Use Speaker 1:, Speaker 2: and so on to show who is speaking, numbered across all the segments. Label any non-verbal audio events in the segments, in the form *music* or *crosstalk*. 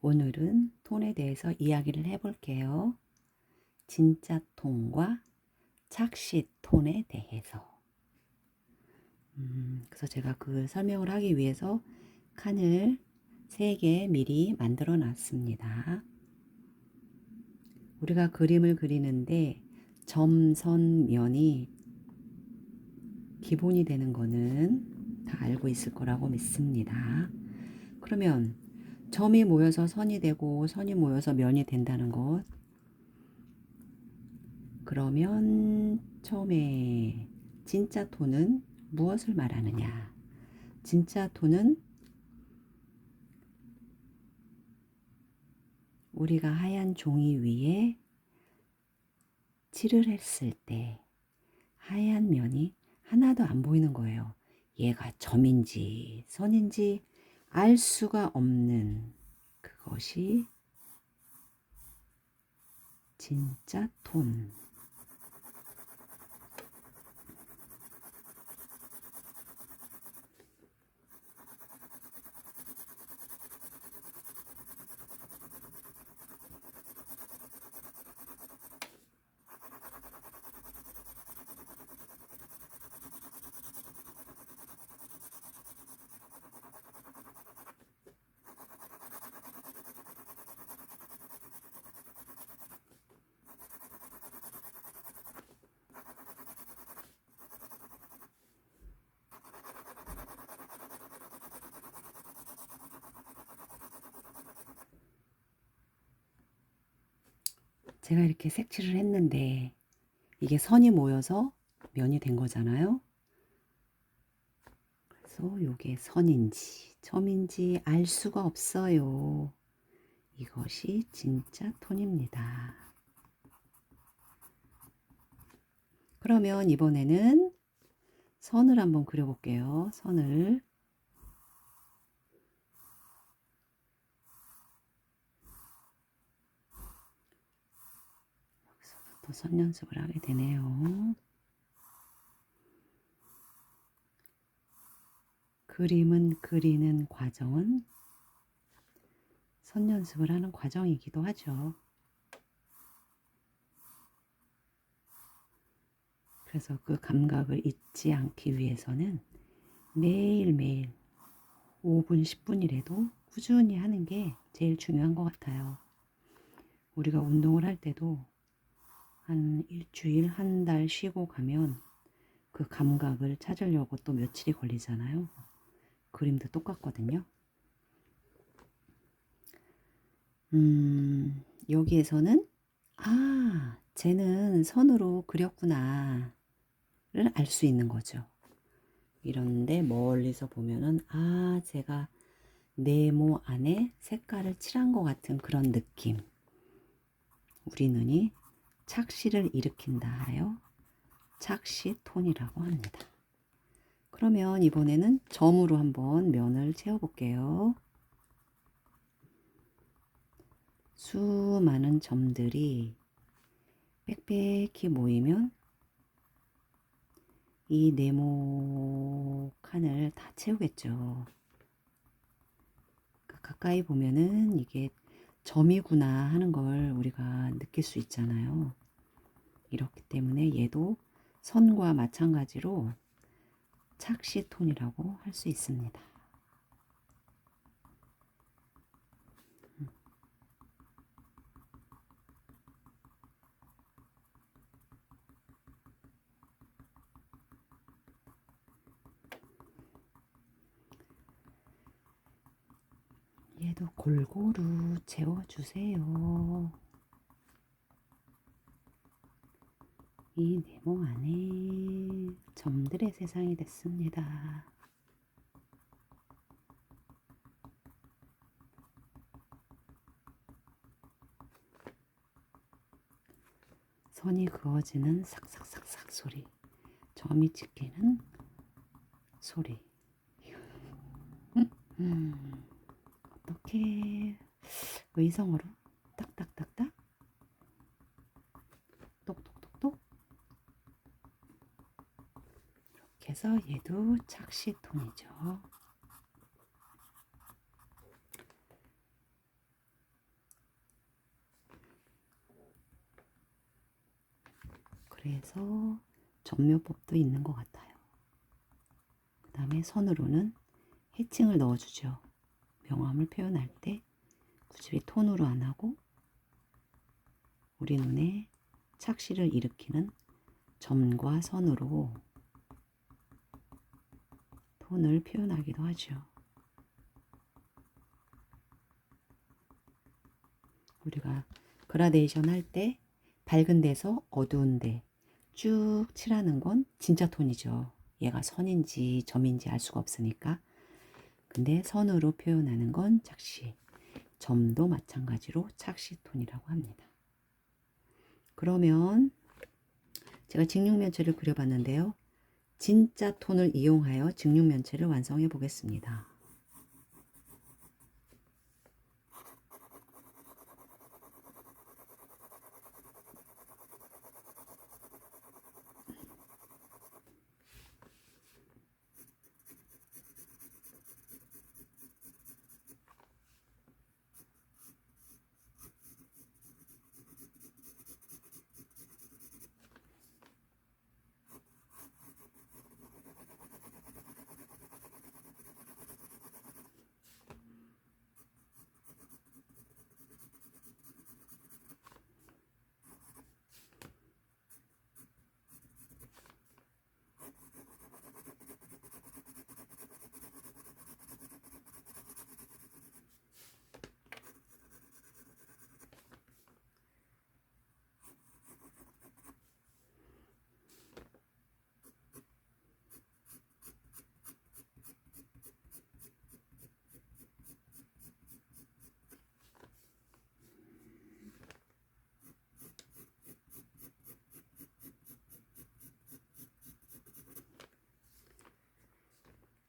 Speaker 1: 오늘은 톤에 대해서 이야기를 해볼게요. 진짜 톤과 착시 톤에 대해서. 음, 그래서 제가 그 설명을 하기 위해서 칸을 3개 미리 만들어 놨습니다. 우리가 그림을 그리는데 점선면이 기본이 되는 거는 다 알고 있을 거라고 믿습니다. 그러면 점이 모여서 선이 되고 선이 모여서 면이 된다는 것. 그러면 처음에 진짜 톤은 무엇을 말하느냐? 진짜 톤은 우리가 하얀 종이 위에 칠을 했을 때 하얀 면이 하나도 안 보이는 거예요. 얘가 점인지 선인지 알 수가 없는 그것이 진짜 톤. 제가 이렇게 색칠을 했는데 이게 선이 모여서 면이 된 거잖아요. 그래서 이게 선인지 점인지 알 수가 없어요. 이것이 진짜 톤입니다. 그러면 이번에는 선을 한번 그려볼게요. 선을 또 선 연습을 하게 되네요. 그림은 그리는 과정은 선 연습을 하는 과정이기도 하죠. 그래서 그 감각을 잊지 않기 위해서는 매일매일 5분, 10분이라도 꾸준히 하는 게 제일 중요한 것 같아요. 우리가 운동을 할 때도 한 일주일, 한 달 쉬고 가면 그 감각을 찾으려고 또 며칠이 걸리잖아요. 그림도 똑같거든요. 음, 여기에서는, 아, 쟤는 선으로 그렸구나 를 알 수 있는 거죠. 이런데 멀리서 보면은, 아, 제가 네모 안에 색깔을 칠한 것 같은 그런 느낌. 우리 눈이 착시를 일으킨다 하여 착시 톤이라고 합니다. 그러면 이번에는 점으로 한번 면을 채워볼게요. 수많은 점들이 빽빽히 모이면 이 네모 칸을 다 채우겠죠. 가까이 보면은 이게 점이구나 하는 걸 우리가 느낄 수 있잖아요. 이렇기 때문에 얘도 선과 마찬가지로 착시톤이라고 할 수 있습니다. 얘도 골고루 채워주세요. 이 네모 안에 점들의 세상이 됐습니다. 선이 그어지는 삭삭삭삭 소리, 점이 찍히는 소리. *laughs* 음. 어떻게 의성으로 그래서 얘도 착시통이죠. 그래서 점묘법도 있는 것 같아요. 그 다음에 선으로는 해칭을 넣어주죠. 명암을 표현할 때 굳이 톤으로 안 하고 우리 눈에 착시를 일으키는 점과 선으로 톤을 표현하기도 하죠. 우리가 그라데이션 할 때 밝은 데서 어두운 데 쭉 칠하는 건 진짜 톤이죠. 얘가 선인지 점인지 알 수가 없으니까. 근데 선으로 표현하는 건 착시. 점도 마찬가지로 착시 톤이라고 합니다. 그러면 제가 직육면체를 그려봤는데요. 진짜 톤을 이용하여 직육면체를 완성해 보겠습니다.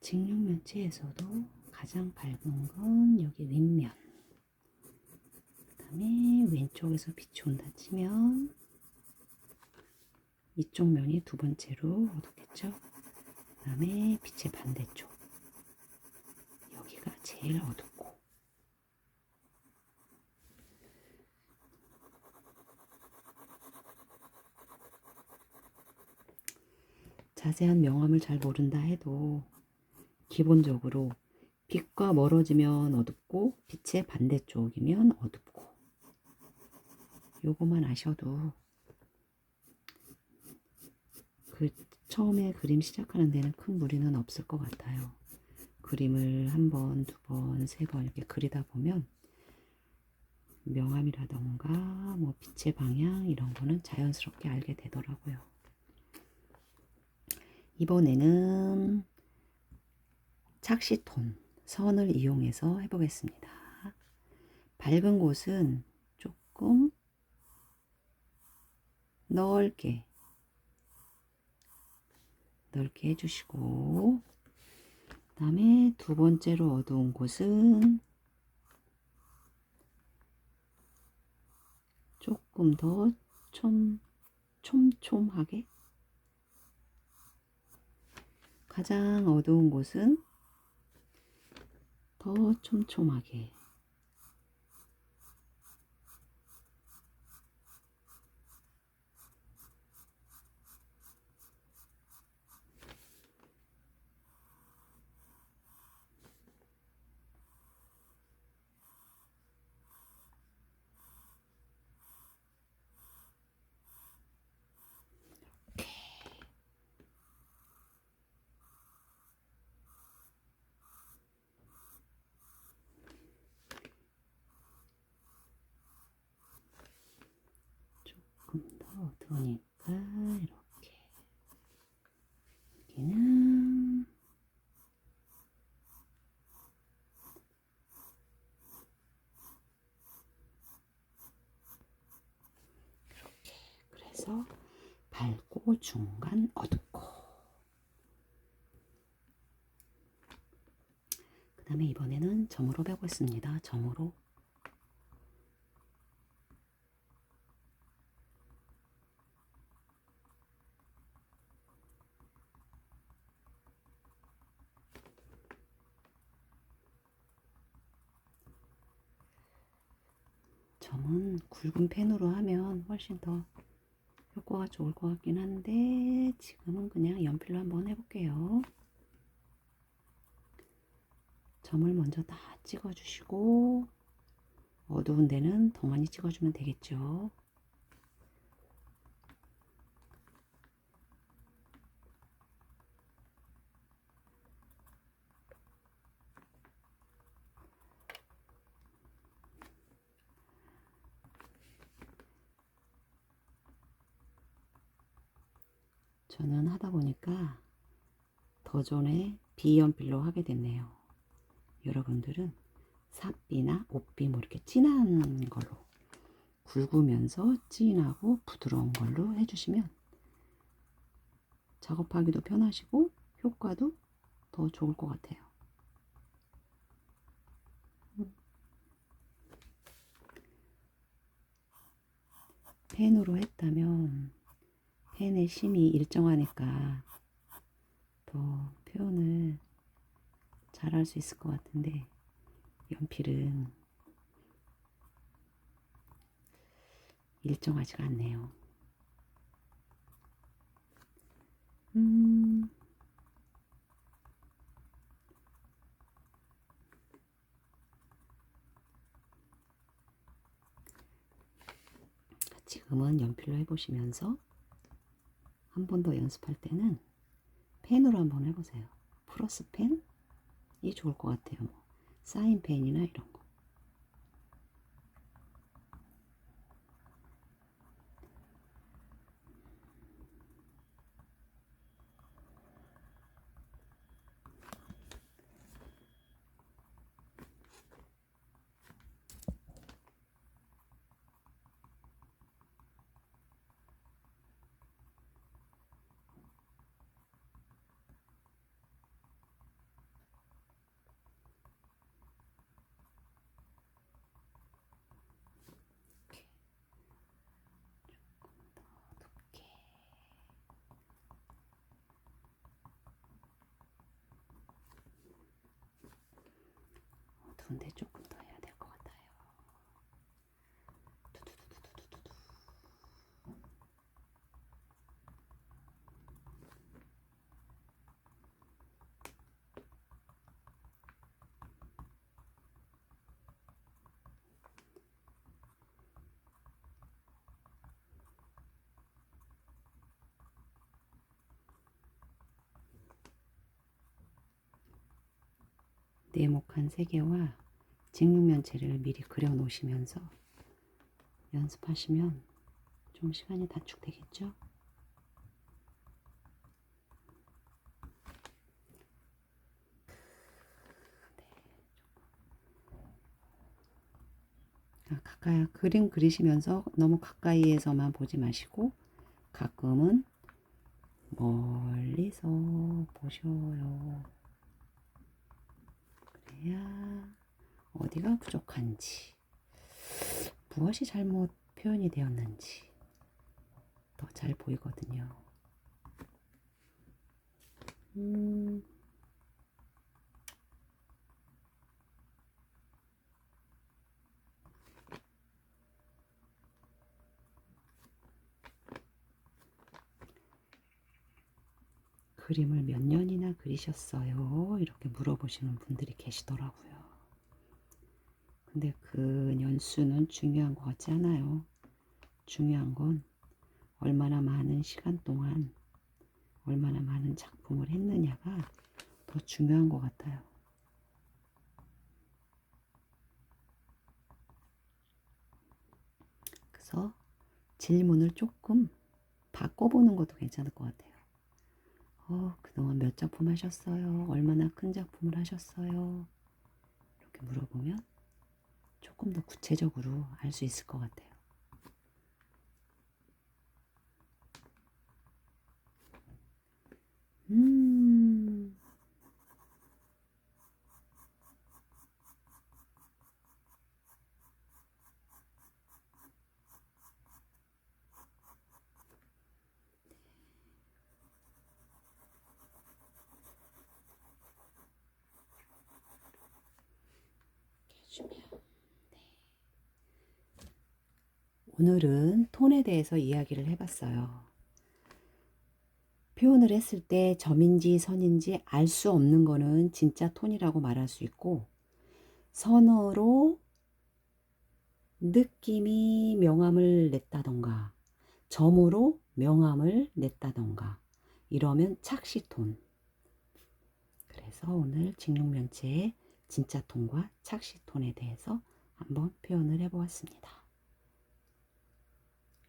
Speaker 1: 직육 면체에서도 가장 밝은 건 여기 윗면. 그 다음에 왼쪽에서 빛이 온다 치면 이쪽 면이 두 번째로 어둡겠죠. 그 다음에 빛의 반대쪽. 여기가 제일 어둡고. 자세한 명암을 잘 모른다 해도 기본적으로 빛과 멀어지면 어둡고 빛의 반대쪽이면 어둡고 요거만 아셔도 그 처음에 그림 시작하는 데는 큰 무리는 없을 것 같아요. 그림을 한 번, 두 번, 세 번 이렇게 그리다 보면 명암이라던가 뭐 빛의 방향 이런 거는 자연스럽게 알게 되더라고요. 이번에는 착시톤, 선을 이용해서 해보겠습니다. 밝은 곳은 조금 넓게, 넓게 해주시고, 그 다음에 두 번째로 어두운 곳은 조금 더 좀, 촘촘하게, 가장 어두운 곳은 더 촘촘하게 더 어두우니까 이렇게 여기는 이렇게 그래서 밝고 중간 어둡고 그 다음에 이번에는 점으로 배우겠습니다. 점으로 굵은 펜으로 하면 훨씬 더 효과가 좋을 것 같긴 한데 지금은 그냥 연필로 한번 해볼게요. 점을 먼저 다 찍어주시고 어두운 데는 더 많이 찍어주면 되겠죠. 저는 하다 보니까 더 전에 비연필로 하게 됐네요. 여러분들은 삿비나 옷비 뭐 이렇게 진한 걸로 굵으면서 진하고 부드러운 걸로 해주시면 작업하기도 편하시고 효과도 더 좋을 것 같아요. 펜으로 했다면 펜의 심이 일정하니까 더 표현을 잘 할 수 있을 것 같은데 연필은 일정하지가 않네요. 음, 지금은 연필로 해보시면서 한 번 더 연습할 때는 펜으로 한번 해보세요. 플러스 펜이 좋을 것 같아요. 뭐. 사인 펜이나 이런 거. 어두운데 조금 더 해야 될 것 같아요. 두두두두두두두. 네모칸 세 개와 직육면체를 미리 그려 놓으시면서 연습하시면 좀 시간이 단축되겠죠? 아, 가까이 그림 그리시면서 너무 가까이에서만 보지 마시고 가끔은 멀리서 보셔요. 그래야 어디가 부족한지, 무엇이 잘못 표현이 되었는지. 더 잘 보이거든요. 음, 그림을 몇 년이나 그리셨어요? 이렇게 물어보시는 분들이 계시더라고요. 근데 그 년수는 중요한 것 같지 않아요. 중요한 건 얼마나 많은 시간 동안 얼마나 많은 작품을 했느냐가 더 중요한 것 같아요. 그래서 질문을 조금 바꿔보는 것도 괜찮을 것 같아요. 어, 그동안 몇 작품 하셨어요? 얼마나 큰 작품을 하셨어요? 이렇게 물어보면 조금 더 구체적으로 알수 있을 것 같아요. 음, 해주면 네. 오늘은 톤에 대해서 이야기를 해봤어요. 표현을 했을 때 점인지 선인지 알 수 없는 거는 진짜 톤이라고 말할 수 있고, 선으로 느낌이 명암을 냈다던가, 점으로 명암을 냈다던가, 이러면 착시톤. 그래서 오늘 직육면체의 진짜 톤과 착시 톤에 대해서 한번 표현을 해보았습니다.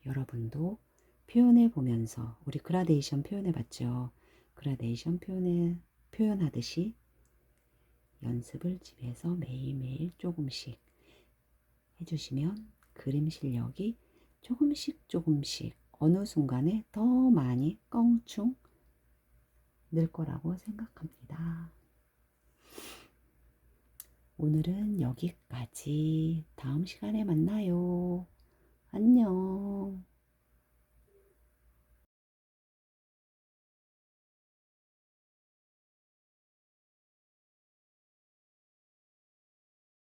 Speaker 1: 여러분도 표현해 보면서 우리 그라데이션 표현해 봤죠. 그라데이션 표현해 표현하듯이 연습을 집에서 매일매일 조금씩 해주시면 그림 실력이 조금씩 조금씩 어느 순간에 더 많이 껑충 늘 거라고 생각합니다. 오늘은 여기까지. 다음 시간에 만나요. 안녕.